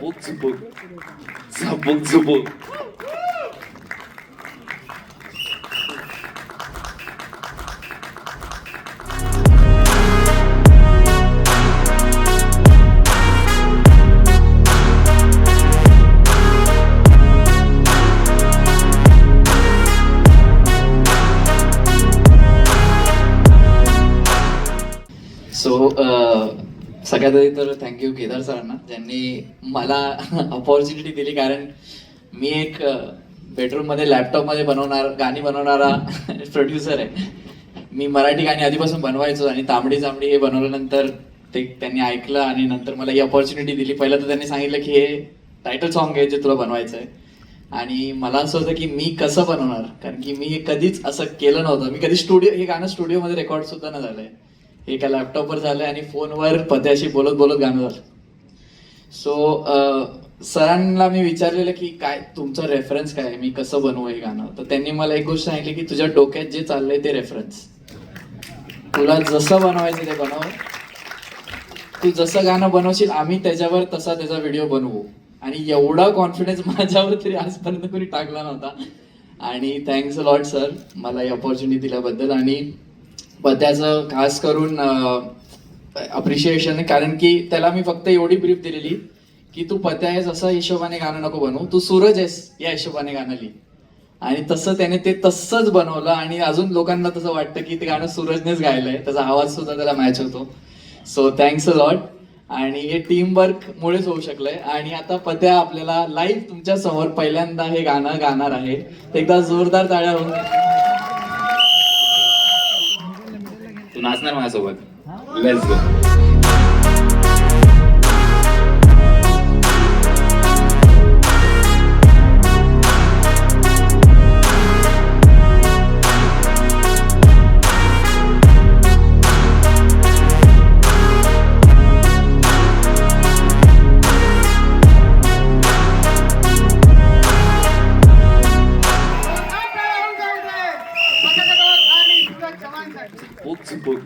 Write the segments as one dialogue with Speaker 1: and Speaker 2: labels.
Speaker 1: झपक झपक झपक झपक
Speaker 2: so सगळ्यात आधी तर थँक्यू केदार सरांना ज्यांनी मला अपॉर्च्युनिटी दिली. कारण मी एक बेडरूममध्ये लॅपटॉपमध्ये बनवणार गाणी बनवणारा प्रोड्युसर आहे. मी मराठी गाणी आधीपासून बनवायचो आणि तांबडी जांबडी हे बनवल्यानंतर ते त्यांनी ऐकलं आणि नंतर मला ही अपॉर्च्युनिटी दिली. पहिलं तर त्यांनी सांगितलं की हे टायटल सॉन्ग आहे जे तुला बनवायचं आहे आणि मला असं होतं की मी कसं बनवणार? कारण की मी हे कधीच असं केलं नव्हतं. मी कधी स्टुडिओ हे गाणं स्टुडिओमध्ये रेकॉर्ड सुद्धा नाही झालंय. एका लॅपटॉपवर झालं आणि फोनवर पत्याशी बोलत बोलत गाणं झालं. सो सरांना मी विचारलेलं की काय तुमचं रेफरन्स काय आहे? मी कसं बनवू हे गाणं? तर त्यांनी मला एक गोष्ट सांगितली की तुझ्या डोक्यात जे चाललंय ते रेफरन्स तुला जसं बनवायचं ते बनव. तू जसं गाणं बनवशील आम्ही त्याच्यावर तसा त्याचा व्हिडिओ बनवू. आणि एवढा कॉन्फिडन्स माझ्यावर तरी आजपर्यंत कोणी टाकला नव्हता. आणि थँक्स लॉट सर मला ही ऑपॉर्च्युनिटी दिल्याबद्दल आणि पद्याचं खास करून अप्रिशिएशन कारण की त्याला मी फक्त एवढी ब्रीफ दिलेली की तू पत्या आहेस असा हिशोबाने गाणं नको बनवू. तू सूरज आहेस या हिशोबाने गाणं लिही. आणि तसं त्याने ते तसंच बनवलं आणि अजून लोकांना तसं वाटतं की ते गाणं सूरजनेच गायलंय. त्याचा आवाज सुद्धा त्याला मॅच होतो. सो थँक्स अ लॉट आणि हे टीम वर्क मुळेच होऊ शकलंय. आणि आता पत्या आपल्याला लाईव्ह तुमच्यासमोर पहिल्यांदा हे गाणं गाणार आहे एकदा जोरदार ताळ्या होऊन.
Speaker 1: तू नाचणार माझ्यासोबत. लेट्स गो झपक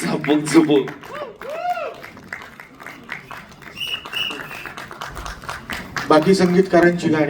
Speaker 1: झपक झपक
Speaker 3: बाकी संगीतकारांची गाणी.